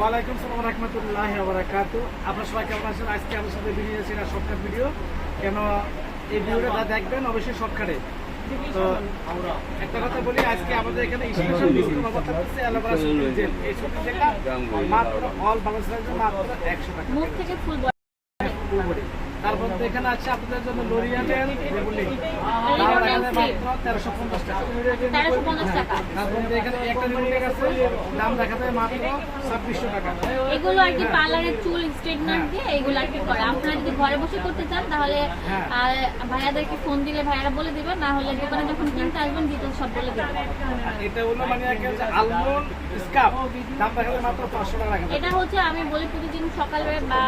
ওয়ালাইকুম সালাম রহমতুল্লাহ বারাকাত আপনার সবাই কেমন আছেন? আজকে আমার সাথে ভিডিও আছে এটা শর্টকাট ভিডিও। কেন এই ভিডিওটা দেখবেন অবশ্যই শর্টকাটে। তো একটা কথা বলি আজকে আমাদের এখানে স্পেশাল ডিসকাউন্ট অফার থাকছে অ্যালোভেরা সুতি জেল এই সুতি জেলটা মাত্র অল বাংলাদেশ মাত্র একশো টাকা। মুখ থেকে ফুল তারপর তো এখানে আছে আপনাদের জন্য লোরিয়ালের রেগুলিং এগুলো আর কি পার্লারের চুল স্ট্রেটনার দিয়ে এগুলো আর কি করে। আপনারা যদি ঘরে বসে করতে চান তাহলে হ্যাঁ। ভাইয়াদেরকে ফোন দিলে ভাইয়ারা বলে দিবে না হলে দোকানে যখন কিনতে আসবেন ডিটেলস সব বলে দেবে। এটা হলো মানে আলমন্ড দাম মাত্র টাকা এটা হচ্ছে আমি বলি প্রতিদিন সকালে বা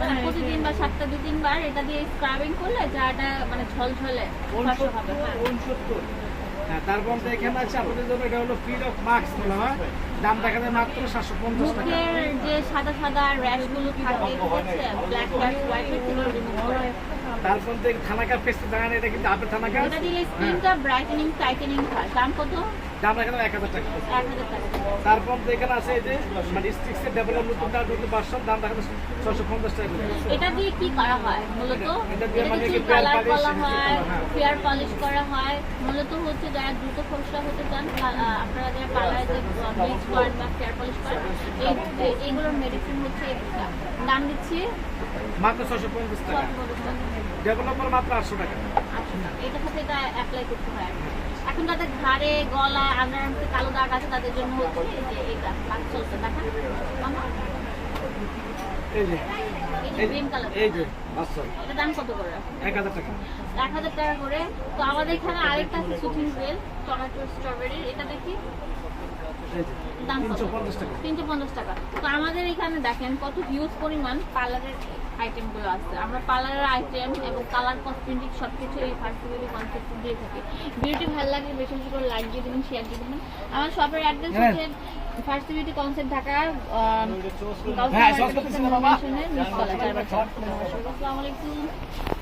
মানে প্রতিদিন বা সাতটা দু তিনবার এটা দিয়ে স্ক্রাবিং করলে যাটা মানে ঝলঝলে হবে। হ্যাঁ। হ্যাঁ তারপর তো এখানে আছে আপনাদের এটা হলো ফ্রি অফ মাস্ক বলা দাম দেখা মাত্র সাতশো পঞ্চাশ সাদা সাদা র্যাশগুলো থাকে ব্ল্যাক ব্ল্যাক হোয়াইট তারপর তো থানাকার পেস্ট জানেন এটা কিন্তু আপেল থানাকার? দিলে স্কিনটা ব্রাইটেনিং টাইটেনিং হয়। দাম কত? দাম এক হাজার টাকা। তারপর তো এখানে আছে এই যে মানে স্টিক্সের ডেভেলপ নতুন দাম নতুন বাসন দাম দেখা ছশো পঞ্চাশ টাকা এটা দিয়ে কি করা হয় মূলত? এটা দিয়ে এটা মানে কি হয় পলিশ করা হয়। মূলত হচ্ছে যারা দ্রুত ফর্সা হতে চান আপনারা যারা পার্লারে যে ব্লিচ করেন বা ফেয়ার পলিশ করেন এই এই- এইগুলোর মেডিসিন হচ্ছে দাম দিচ্ছি। মাত্র ছশো পঞ্চাশ টাকা। ডেভেলপার মাত্র আটশো টাকা। এটার সাথে এটা অ্যাপ্লাই করতে হয়। এখন যাদের ঘাড়ে গলা আন্ডার কালো দাগ আছে তাদের জন্য হচ্ছে যে এটা কাজ চলছে। দেখেন এই যে। এই যে এই কালার এই যে বাসন এটা দাম কত করে? টাকা। করে। তো আমাদের এখানে আরেকটা আছে সুথিং টমেটো স্ট্রবেরি এটা দেখি। তিনশো পঞ্চাশ টাকা। তো আমাদের এখানে দেখেন কত হিউজ পরিমাণ পার্লারের আইটেমগুলো আছে। আমরা পার্লারের আইটেম এবং কালার কসমেটিক সব কিছু এই ফার্স্টিভিটি কনসেপ্ট দিয়ে থাকি। ভিডিওটি ভালো লাগলে বেশি বেশি করে লাইক দিয়ে দেবেন শেয়ার দিয়ে দেবেন। আমার শপের অ্যাড্রেস। হচ্ছে ফার্স্টিভিটি কনসেপ্ট ঢাকার হ্যাঁ, আসসালামু আলাইকুম।